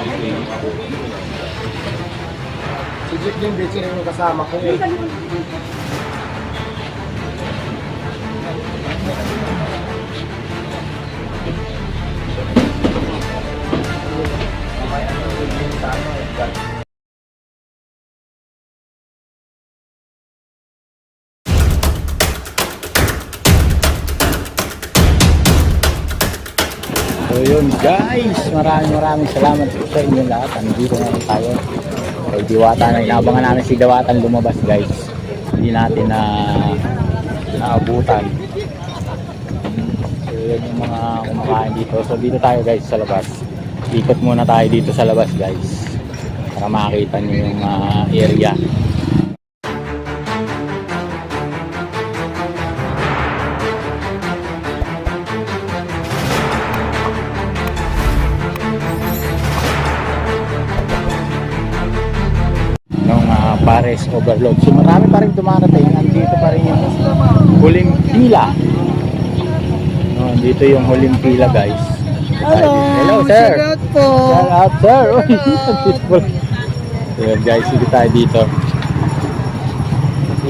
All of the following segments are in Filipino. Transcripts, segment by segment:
Si Jeep din, bitch, yung kasama ko. Yun guys, maraming maraming salamat po sa inyo lahat. Nandito na rin tayo. Kay Diwata na inabangan namin si Diwatan lumabas guys. Hindi natin na naabutan. So yun yung mga kumakain dito. So dito tayo guys sa labas. Ikot muna tayo dito sa labas guys. Para makakita nyo yung ah, area. Pares Overload. So marami pa rin dumarating. Nandito pa rin yung huling pila. No, dito yung huling pila guys. Hello, Hello sir. shout out po. Shout out sir. So guys, sige tayo dito.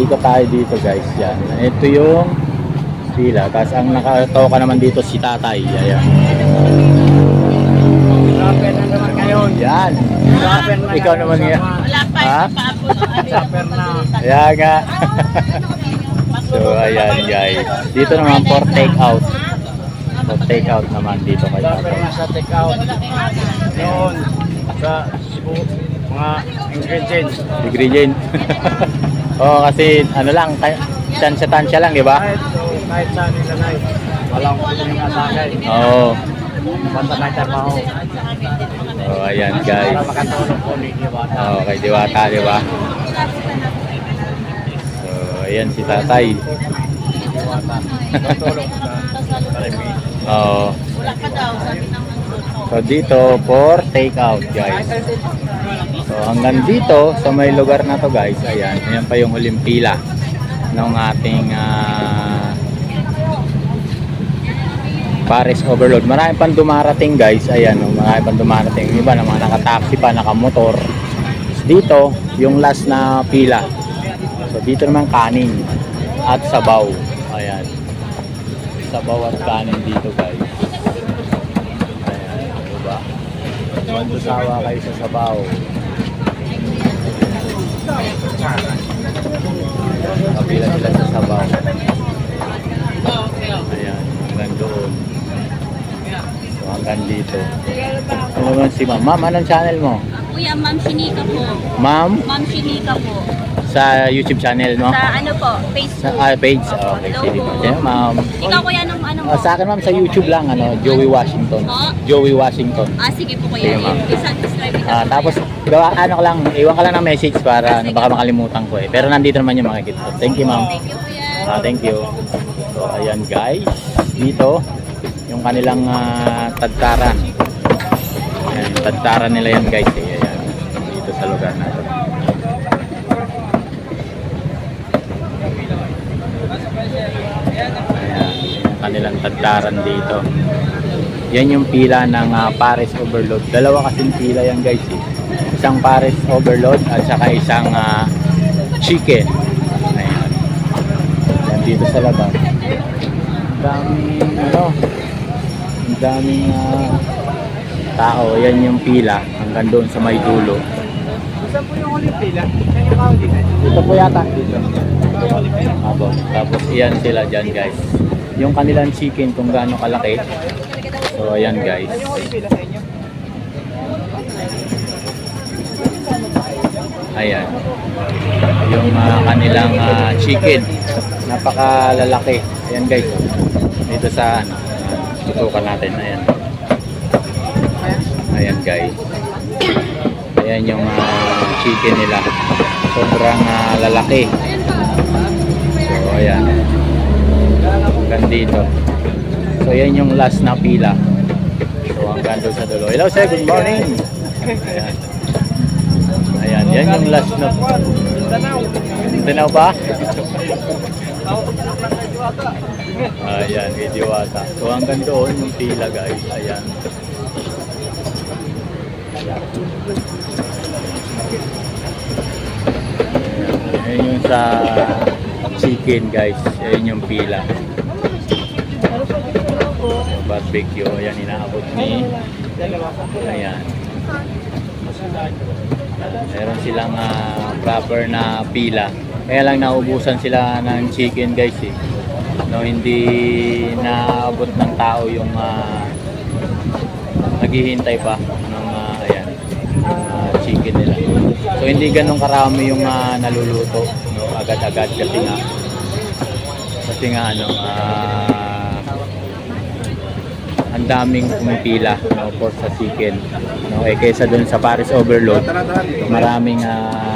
Ikot tayo dito guys. Yan. Ito yung pila. Tapos ang nakatoka naman dito si tatay. Ayan. Naman ngayon. Yan. Rapper na Ikaw naman nga. Wala pa, Ha? hindi pa ano. Rapper na. Nga. so, ayan guys. Dito naman for take out. For take out naman dito kay Rapper tatay. na sa take out. Noon, sa Cebu, mga ingredients. Ingredient. Oo, kasi ano lang, tansya-tansya lang, di ba? Kahit, so, kahit saan nilagay. Walang kuling asakay. Oo. Basta may trabaho. Oh, ayan guys. Oo, kay Diwata, di ba? So, ayan si tatay. Ng So, dito for take out, guys. So, hanggang dito, sa may lugar na to, guys, ayan, ayan pa yung huling pila ng ating ah, Paris Overload. Marami pang dumarating, guys. Ayan, oh, marami pang dumarating. Yung Iba na mga nakataxi pa, nakamotor. Dito, yung last na pila. So, dito naman kanin at sabaw. Ayan. Sabaw at kanin dito, guys. Ayan, diba? Magsasawa kayo sa sabaw. Kapila sila sa sabaw. Ayan, hanggang doon. Hanggang dito. Ano naman si ma'am? Ma'am, anong channel mo? Kuya, Ma'am Shinika po. Ma'am, Ma'am Shinika po. sa YouTube channel mo? Sa ano po, Sa Facebook. ah, page? Okay, Hello sige po. po. Yan, ma'am. Ikaw kuya, nung ano mo? Ah, sa akin ma'am, sa YouTube lang, ano, Joey Washington. Po? Joey Washington. Ah, sige po Sige, kuya. ma'am. Isang subscribe ito. Ah, tapos gawa ano ko lang, iwan ka lang ng message para ano, baka makalimutan ko eh. Pero nandito naman yung makikita. ko. Thank you, ma'am. Thank you kuya. Ah, thank you. So, ayan guys. Dito, yung kanilang ah, tadtaran. Ayan, yung tadtaran nila yan guys. Eh. Ayan, dito sa lugar na ito. Ayan, kanilang tadtaran dito. Yan yung pila ng ah, Paris Overload. Dalawa kasing pila yan guys eh. Isang Paris Overload at saka isang ah, chicken. Ayan. Yan dito sa labas. Daming ano, daming ah, tao. Yan yung pila hanggang doon sa may dulo. Saan po yung ulit pila? Saan yung kauli na? Dito po yata. Dito. Apo. Tapos iyan sila dyan guys. Yung kanilang chicken kung gaano kalaki. So ayan guys. Saan yung ulit pila sa inyo? Ayan. Yung ah, kanilang ah, chicken. Napakalalaki. Ayan guys. Dito sa ano. Tutukan natin. Ayan. Ayan guys. Ayan yung ah, chicken nila. Sobrang ah, lalaki. So ayan. Hanggang dito. So yan yung last na pila. So hanggang doon sa dulo. Hello sir, good morning. Ayan. Ayan, yan yung last na. Tanaw ba? Ayan, kay Diwata. So hanggang doon yung pila guys. Ayan. Ayan yung sa chicken guys. Ayan yung pila. So, barbecue. Ayan, inaabot ni. Ayan. Meron silang ah, proper na pila. Kaya lang naubusan sila ng chicken guys eh. No, hindi naabot ng tao yung ah, naghihintay pa ng ah, ayan, ah, chicken nila. So hindi ganun karami yung ah, naluluto no, agad-agad kasi nga kasi nga ano ah, ang daming pumipila no, for sa chicken. No, eh kaysa dun sa Paris Overload, maraming ah,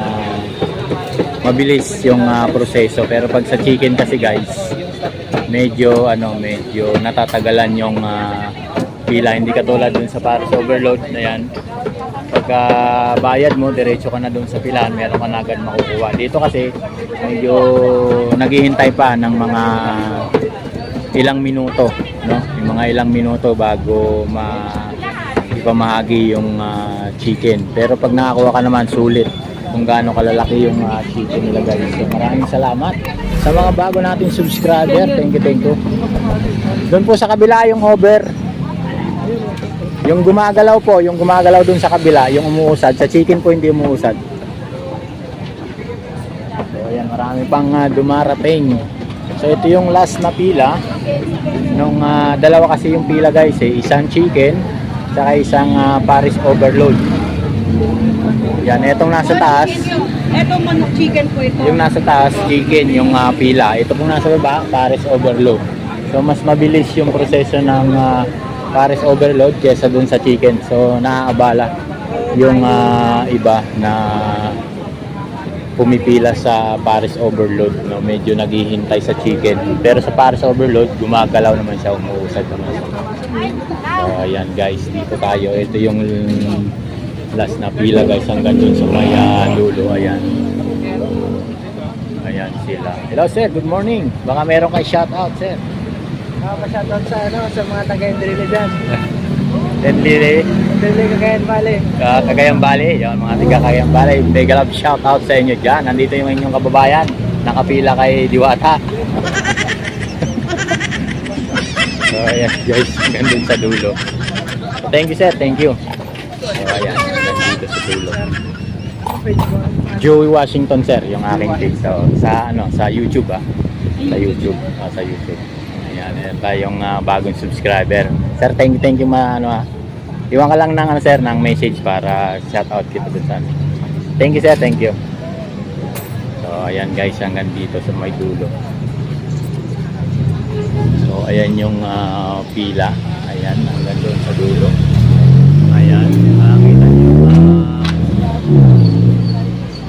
mabilis yung ah, proseso. Pero pag sa chicken kasi guys medyo ano medyo natatagalan yung ah, pila. Hindi katulad dun sa Paris Overload na yan. Pagka bayad mo diretso ka na dun sa pilahan meron ka na agad makukuha. Dito kasi medyo naghihintay pa ng mga ilang minuto no? Yung mga ilang minuto bago ma ipamahagi yung ah, chicken. Pero pag nakakuha ka naman sulit kung gaano kalalaki yung ah, chicken nila guys. So maraming salamat sa mga bago nating subscriber. Thank you thank you. Doon po sa kabila yung hover. Yung gumagalaw po yung gumagalaw doon sa kabila yung umuusad. Sa chicken po hindi umuusad. So ayan marami pang ah, dumarating. So ito yung last na pila. Nung ah, dalawa kasi yung pila guys eh. Isang chicken saka isang ah, Paris overload yan etong nasa taas. Ito manok chicken po ito. yung nasa taas chicken yung ah, pila. Ito pong nasa baba Paris overload. So mas mabilis yung proseso ng ah, Paris overload kesa dun sa chicken. So naaabala yung ah, iba na pumipila sa Paris overload no? Medyo naghihintay sa chicken. Pero sa Paris overload gumagalaw naman siya umuusad naman siya. So ayan guys dito tayo. Ito yung last na pila guys hanggang dun sa may dulo ayan. Ayan sila. Hello sir. Good morning. Baka meron kay shout out sir Nakapashoutout sa ano, sa mga taga-Indrili dyan. Tenlili Indrili, Cagayan Valley. uh, Cagayan Valley. Yung mga tiga Cagayan Valley. Mega love shout out sa inyo dyan. Nandito yung inyong kababayan. Nakapila kay Diwata. So ayan guys. Hanggang dun sa dulo. Thank you sir. Thank you. So ayan dulo Joey Washington sir yung aking so, sa ano sa YouTube ah. Sa YouTube. Ah, sa YouTube. Ayan ayan tayong ah, bagong subscriber. Sir thank you thank you ma ano ah. Iwan ka lang ng ano sir ng message para shout out kita dun sa thank you sir thank you. So ayan guys hanggang dito sa may dulo. So ayan yung ah, pila. Ayan hanggang doon sa dulo ayan makikita nyo ah,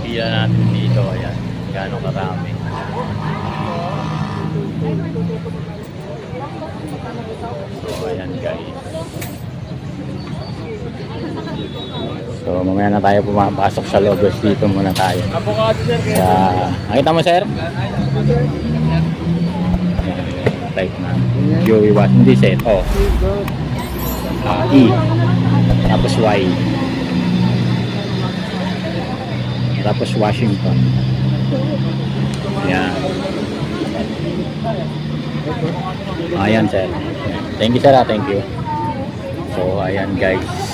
pila natin dito ayan gaano karami so ayan guys So mamaya na tayo pumapasok sa lobos dito muna tayo. Sa Nakita mo sir? Type na. Joey Watt. Hindi set. O. Ah, E. Tapos Y. Tapos Washington. Yan. Ayan sir. Thank you sir. ah. Thank you. So ayan guys.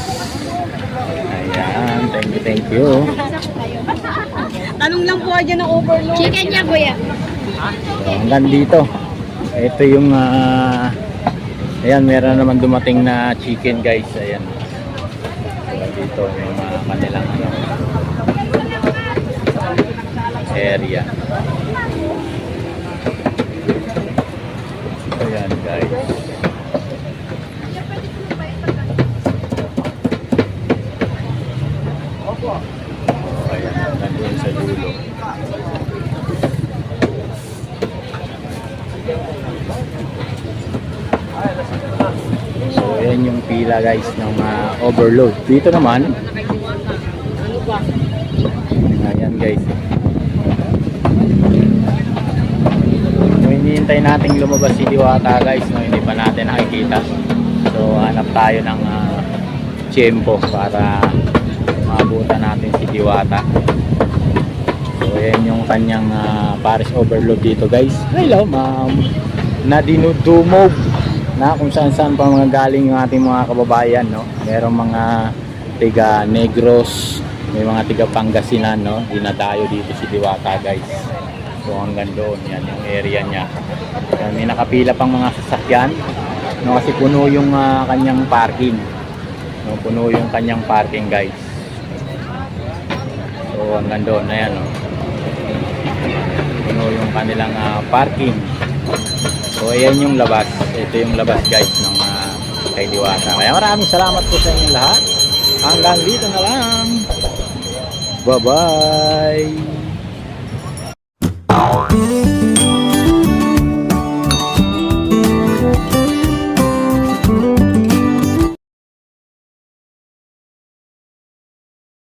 Ayan. Thank you. Thank you. Tanong lang po dyan ng overload. Chicken niya, kuya. So, hanggang dito. Ito yung ah, ayan, meron naman dumating na chicken guys. Ayan. So, dito yung mga kanilang ano, area. Ayan guys. Ayan, hanggang doon sa dulo. So, ayan yung pila guys ng ah, overload. Dito naman, ayan guys. So, hinihintay nating lumabas si Diwata guys, no? hindi pa natin nakikita. So, hanap tayo ng uh, tiyempo para maabutan natin si Diwata. So, yan yung kanyang ah, Paris Overload dito, guys. Hello, ma'am. Na dinudumog na kung saan saan pa mga galing yung ating mga kababayan, no? Merong mga tiga Negros, may mga tiga Pangasinan, no? Dinadayo dito si Diwata, guys. So, hanggang doon, yan yung area niya. Yan, may nakapila pang mga sasakyan, no? Kasi puno yung ah, kanyang parking. No, puno yung kanyang parking, guys. So, hanggang doon, ayan, no? Puno yung kanilang ah, parking. So, ayan yung labas. Ito yung labas, guys, ng uh, kay Diwata. Kaya maraming salamat po sa inyong lahat. Hanggang dito na lang. Bye-bye!